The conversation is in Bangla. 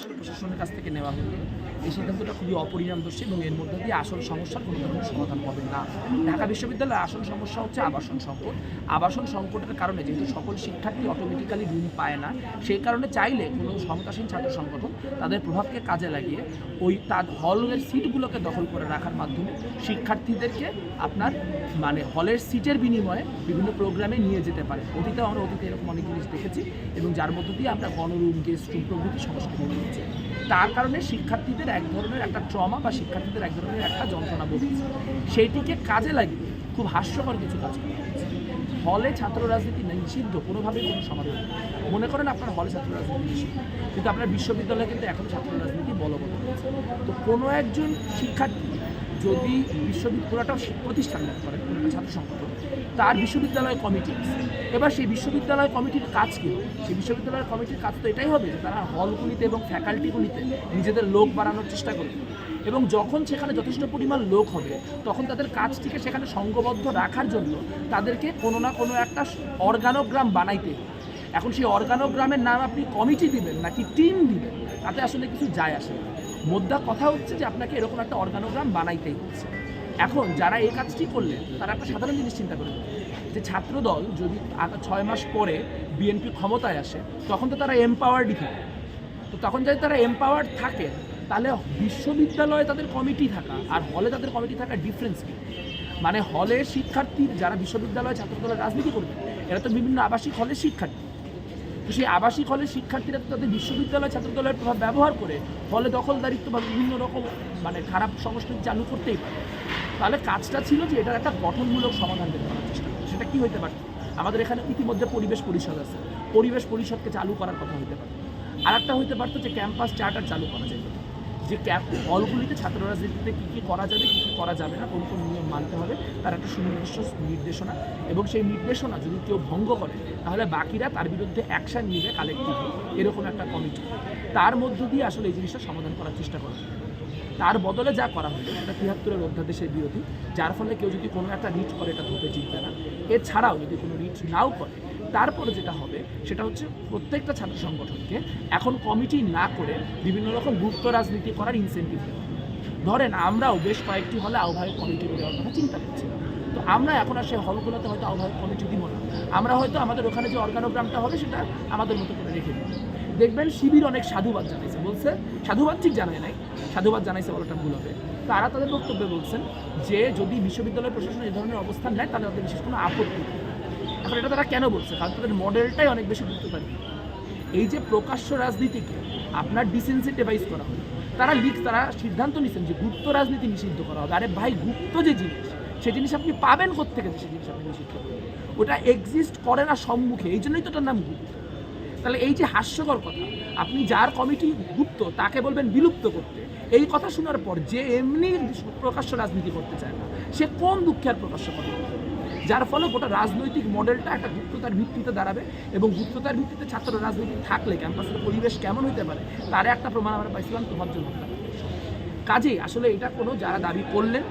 আসলে প্রশাসনের কাছ থেকে নেওয়া হলো। এই সিদ্ধান্তটা খুবই অপরিণামদর্শী এবং এর মধ্যে দিয়ে আসল সমস্যার কোনো ধরনের সমাধান হবে না। ঢাকা বিশ্ববিদ্যালয়ের আসল সমস্যা হচ্ছে আবাসন সংকট। আবাসন সংকটের কারণে যেহেতু সকল শিক্ষার্থী অটোমেটিক্যালি রুম পায় না, সেই কারণে চাইলে কোনো ক্ষমতাসীন ছাত্র সংগঠন তাদের প্রভাবকে কাজে লাগিয়ে ওই তার হলের সিটগুলোকে দখল করে রাখার মাধ্যমে শিক্ষার্থীদেরকে আপনার মানে হলের সিটের বিনিময়ে বিভিন্ন প্রোগ্রামে নিয়ে যেতে পারে। অতীতে আমরা অতীতে এরকম অনেক জিনিস দেখেছি এবং যার মধ্য দিয়ে আমরা গণরুম, গেস্ট রুম প্রভৃতি সমস্যা তৈরি হচ্ছে তার কারণে শিক্ষার্থীদের এক ধরনের একটা ট্রমা বা শিক্ষার্থীদের এক ধরনের একটা যন্ত্রণা বলছে। সেইটিকে কাজে লাগিয়ে খুব হাস্যকর কিছু কাজ করা হলে ছাত্র রাজনীতি নিষিদ্ধ, কোনোভাবেই কোনো সমাধান। মনে করেন আপনার হলে ছাত্র রাজনীতি নিষিদ্ধ। কিন্তু আপনার বিশ্ববিদ্যালয়ে কিন্তু এখন ছাত্র রাজনীতি বলবৎ তো কোনো একজন শিক্ষার্থী যদি বিশ্ববিদ্যালয়টা প্রতিষ্ঠান কোনো ছাত্র সংগঠন, তার বিশ্ববিদ্যালয় কমিটি। এবার সেই বিশ্ববিদ্যালয় কমিটির কাজ কি? সেই বিশ্ববিদ্যালয় কমিটির কাজ তো এটাই হবে যে তারা হলগুলিতে এবং ফ্যাকাল্টিগুলিতে নিজেদের লোক বাড়ানোর চেষ্টা করবে। এবং যখন সেখানে যথেষ্ট পরিমাণ লোক হবে, তখন তাদের কাজটিকে সেখানে সংঘবদ্ধ রাখার জন্য তাদেরকে কোনো না কোনো একটা অর্গানোগ্রাম বানাইতে হবে। এখন সেই অর্গানোগ্রামের নাম আপনি কমিটি দিবেন নাকি টিম দিবেন, তাতে আসলে কিছু যায় আসে না। মোদ্দা কথা হচ্ছে যে আপনাকে এরকম একটা অর্গানোগ্রাম বানাইতেই হচ্ছে। এখন যারা এই কাজটি করলেন, তারা একটা সাধারণ জিনিস চিন্তা করে যে ছাত্রদল যদি ছয় মাস পরে বিএনপি ক্ষমতায় আসে, তখন তো তারা এমপাওয়ার্ডই থাকে। তো তখন যদি তারা এমপাওয়ার্ড থাকে, তাহলে বিশ্ববিদ্যালয়ে তাদের কমিটি থাকা আর হলে তাদের কমিটি থাকা ডিফারেন্স কি? মানে হলে শিক্ষার্থী যারা বিশ্ববিদ্যালয়ে ছাত্রদলের রাজনীতি করবে, এরা তো বিভিন্ন আবাসিক হলের শিক্ষার্থী। তো সেই আবাসিক হলের শিক্ষার্থীরা তো তাদের বিশ্ববিদ্যালয় ছাত্রদলের প্রভাব ব্যবহার করে হলে দখলদারিত্ব বা বিভিন্ন রকম মানে খারাপ সংস্কৃতি চালু করতেই পারে। তাহলে কাজটা ছিল যে এটার একটা গঠনমূলক সমাধান বের করার চেষ্টা করা। সেটা কি হতে পারে? আমাদের এখানে ইতিমধ্যে পরিবেশ পরিষদ আছে। পরিবেশ পরিষদকে চালু করার কথা হতে পারে। আর একটা হতে পারতো যে ক্যাম্পাস চার্টার চালু করা যেত যে ক্যাম্প হলগুলিতে ছাত্র রাজনীতিতে কী কী করা যাবে, কী কী করা যাবে না, কোন কোন নিয়ম মানতে হবে, তার একটা সুনির্দিষ্ট নির্দেশনা। এবং সেই নির্দেশনা যদি কেউ ভঙ্গ করে, তাহলে বাকিরা তার বিরুদ্ধে অ্যাকশন নিবে কালেক্টিভ এরকম একটা কমিটি তার মধ্য দিয়ে আসলে এই জিনিসটা সমাধান করার চেষ্টা করা। তার বদলে যা করা হলো, একটা তিয়াত্তরের অধ্যাদেশের বিরোধী, যার ফলে কেউ যদি কোনো একটা রিট করে, এটা ধরতে জিতবে না। এছাড়াও যদি কোনো রিট নাও করে, তারপরে যেটা হবে, সেটা হচ্ছে প্রত্যেকটা ছাত্র সংগঠনকে এখন কমিটি না করে বিভিন্ন রকম গুপ্ত রাজনীতি করার ইনসেন্টিভ ধরেন আমরাও বেশ কয়েকটি হলে আহ্বায়ক কমিটি করে চিন্তা করছিলাম। তো আমরা এখন আর সেই হলগুলোতে হয়তো আহ্বায়ক কমিটি দিব না। আমরা হয়তো আমাদের ওখানে যে অর্গানোগ্রামটা হবে সেটা আমাদের মতো করে রেখে দিব। দেখবেন শিবির অনেক সাধুবাদ জানাইছে, বলছে, সাধুবাদ ঠিক জানায় নাই, সাধুবাদ জানাইছে বলাটা ভুল হবে। তারা তাদের বক্তব্যে বলছেন যে যদি বিশ্ববিদ্যালয় প্রশাসন এই ধরনের অবস্থান নেয়, তাহলে তাদের বিশেষ কোনো আপত্তি এখন এটা তারা কেন বলছে? কারণ তাদের মডেলটাই অনেক বেশি গুরুত্বপূর্ণ। এই যে প্রকাশ্য রাজনীতিকে আপনার ডিসেন্সিটিভাইজ করা হয় তারা লিখ, তারা সিদ্ধান্ত নিচ্ছেন যে গুপ্ত রাজনীতি নিষিদ্ধ করা হবে। আরে ভাই, গুপ্ত যে জিনিস সেই জিনিস আপনি পাবেন কোথেকে সেই জিনিস আপনি নিষিদ্ধ করবেন? ওটা এক্সিস্ট করে না সম্মুখে, এই জন্যই তো ওটার নাম গুপ্ত। তাহলে এই যে হাস্যকর কথা, আপনি যার কমিটি গুপ্ত, তাকে বলবেন বিলুপ্ত করতে। এই কথা শোনার পর যে এমনি প্রকাশ্য রাজনীতি করতে চায় না, সে কোন দুঃখে আর প্রকাশ্য করবে যার ফলে গোটা রাজনৈতিক মডেলটা একটা গুপ্ততার ভিত্তিতে দাঁড়াবে এবং গুপ্ততার ভিত্তিতে ছাত্র রাজনীতি থাকলে, ক্যাম্পাসের পরিবেশ কেমন হতে পারে, তার একটা প্রমাণ আমরা পাইছিলাম তোমার জন্য। কাজেই আসলে এটা কোনো যারা দাবি করলেন